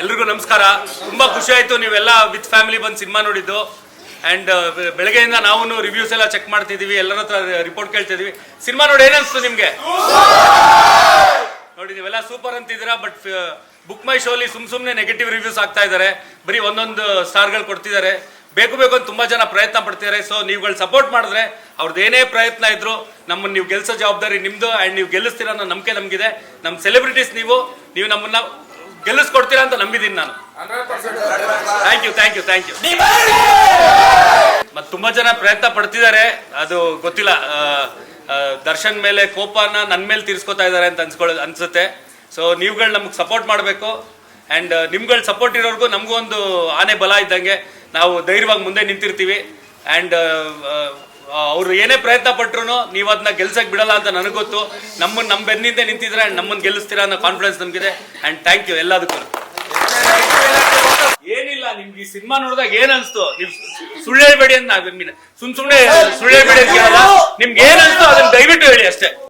ಎಲ್ರಿಗೂ ನಮಸ್ಕಾರ. ತುಂಬಾ ಖುಷಿ ಆಯ್ತು ನೀವೆಲ್ಲ ವಿತ್ ಫ್ಯಾಮಿಲಿ ಬಂದು ಸಿನಿಮಾ ನೋಡಿದ್ದು. ಅಂಡ್ ಬೆಳಗ್ಗೆಯಿಂದ ನಾವು ರಿವ್ಯೂಸ್ ಎಲ್ಲ ಚೆಕ್ ಮಾಡ್ತಿದೀವಿ, ಎಲ್ಲರ ಹತ್ರ ರಿಪೋರ್ಟ್ ಕೇಳ್ತಿದೀವಿ. ಸಿನಿಮಾ ನೋಡಿ ಏನಿಸ್ತು ನಿಮ್ಗೆ? ನೋಡಿ, ನೀವೆಲ್ಲ ಸೂಪರ್ ಅಂತಿದ್ದೀರಾ ಬಟ್ ಬುಕ್ ಮೈ ಶೋಲಿ ಸುಮ್ ಸುಮ್ನೆ ನೆಗೆಟಿವ್ ರಿವ್ಯೂಸ್ ಆಗ್ತಾ ಇದಾರೆ ಬರೀ ಒಂದೊಂದು ಸ್ಟಾರ್ಗಳು ಕೊಡ್ತಿದ್ದಾರೆ. ಬೇಕು ಬೇಕು ಅಂತ ತುಂಬಾ ಜನ ಪ್ರಯತ್ನ ಪಡ್ತಿದ್ದಾರೆ. ಸೊ ನೀವುಗಳು ಸಪೋರ್ಟ್ ಮಾಡಿದ್ರೆ ಅವ್ರದ್ದು ಏನೇ ಪ್ರಯತ್ನ ಇದ್ರು ನಮ್ಮನ್ನು ನೀವು ಗೆಲ್ಸೋ ಜವಾಬ್ದಾರಿ ನಿಮ್ದು ಅಂಡ್ ನೀವು ಗೆಲ್ಲಿಸ್ತೀರ ಅನ್ನೋ ನಂಬಿಕೆ ನಮಗಿದೆ. ನಮ್ಮ ಸೆಲೆಬ್ರಿಟೀಸ್ ನೀವು ನೀವು ನಮ್ಮನ್ನ ಗೆಲ್ಲಿಸ್ಕೊಡ್ತೀರಾ ಅಂತ ನಂಬಿದ್ದೀನಿ ನಾನು. Thank you thank you thank you ಮತ್ತೆ ತುಂಬಾ ಜನ ಪ್ರಯತ್ನ ಪಡ್ತಿದ್ದಾರೆ. ಅದು ಗೊತ್ತಿಲ್ಲ. ದರ್ಶನ್ ಮೇಲೆ ಕೋಪನ ನನ್ನ ಮೇಲೆ ತೀರ್ಸ್ಕೊತಾ ಇದ್ದಾರೆ ಅಂತ ಅನ್ಸ್ಕೊಳ್ಳೋ ಅನ್ಸುತ್ತೆ. ಸೊ ನೀವುಗಳು ನಮಗೆ ಸಪೋರ್ಟ್ ಮಾಡಬೇಕು. ಆ್ಯಂಡ್ ನಿಮ್ಗಳ ಸಪೋರ್ಟ್ ಇರೋರ್ಗು ನಮಗೂ ಒಂದು ಆನೆ ಬಲ ಇದ್ದಂಗೆ. ನಾವು ಧೈರ್ಯವಾಗಿ ಮುಂದೆ ನಿಂತಿರ್ತೀವಿ. ಆ್ಯಂಡ್ ಅವರು ಏನೇ ಪ್ರಯತ್ನ ಪಟ್ರು ನೀವು ಅದನ್ನ ಗೆಲ್ಸಕ್ ಬಿಡಲ್ಲ ಅಂತ ನನಗೆ ಗೊತ್ತು. ನಮ್ಮನ್ನ ನಮ್ಮ ಬೆನ್ನಿಂದ ನಿಂತಿದ್ರೆ ಅಂಡ್ ನಮ್ಮನ್ನ ಗೆಲ್ಲಿಸ್ತೀರಾ ಅನ್ನೋ ಕಾನ್ಫಿಡೆನ್ಸ್ ನಮಗಿದೆ. ಆ್ಯಂಡ್ ಥ್ಯಾಂಕ್ ಯು ಎಲ್ಲದಕ್ಕೂ. ಏನಿಲ್ಲ, ನಿಮ್ಗೆ ಈ ಸಿನಿಮಾ ನೋಡಿದಾಗ ಏನ್ ಅನ್ಸ್ತು? ನೀವು ಸುಳ್ಳು ಹೇಳ್ಬೇಡಿ ಅಂತ ಸುಮ್ ಸುಮ್ನೆ ಸುಳ್ಳು ಹೇಳ್ಬೇಡಿ ಅಂತ ನಿಮ್ಗೆ ಏನ್ ಅನ್ಸ್ತು ಅದನ್ನ ದಯವಿಟ್ಟು ಹೇಳಿ ಅಷ್ಟೇ.